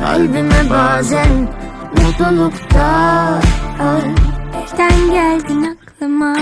kalbime bazen mutluluktan Birden geldin aklıma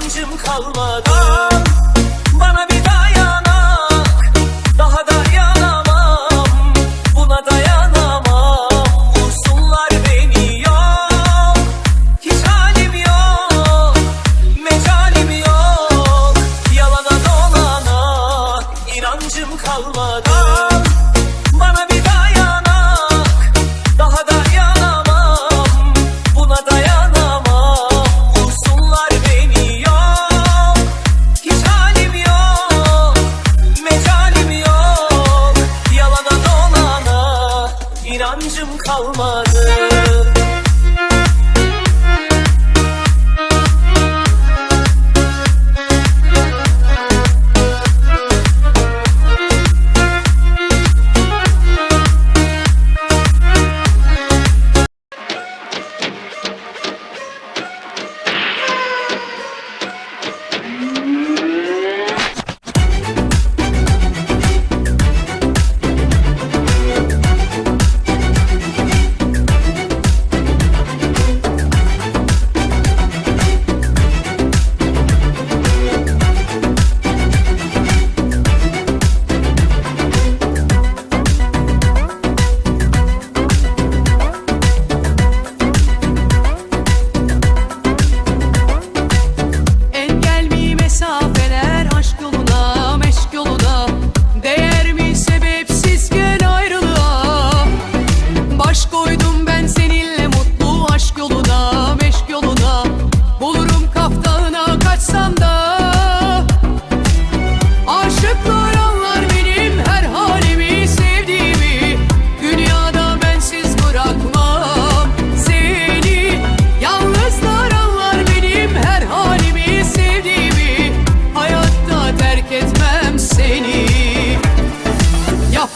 inancım kalmadan kalmadı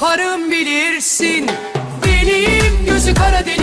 aşığım bilirsin. Deliyim gözü kara deliyim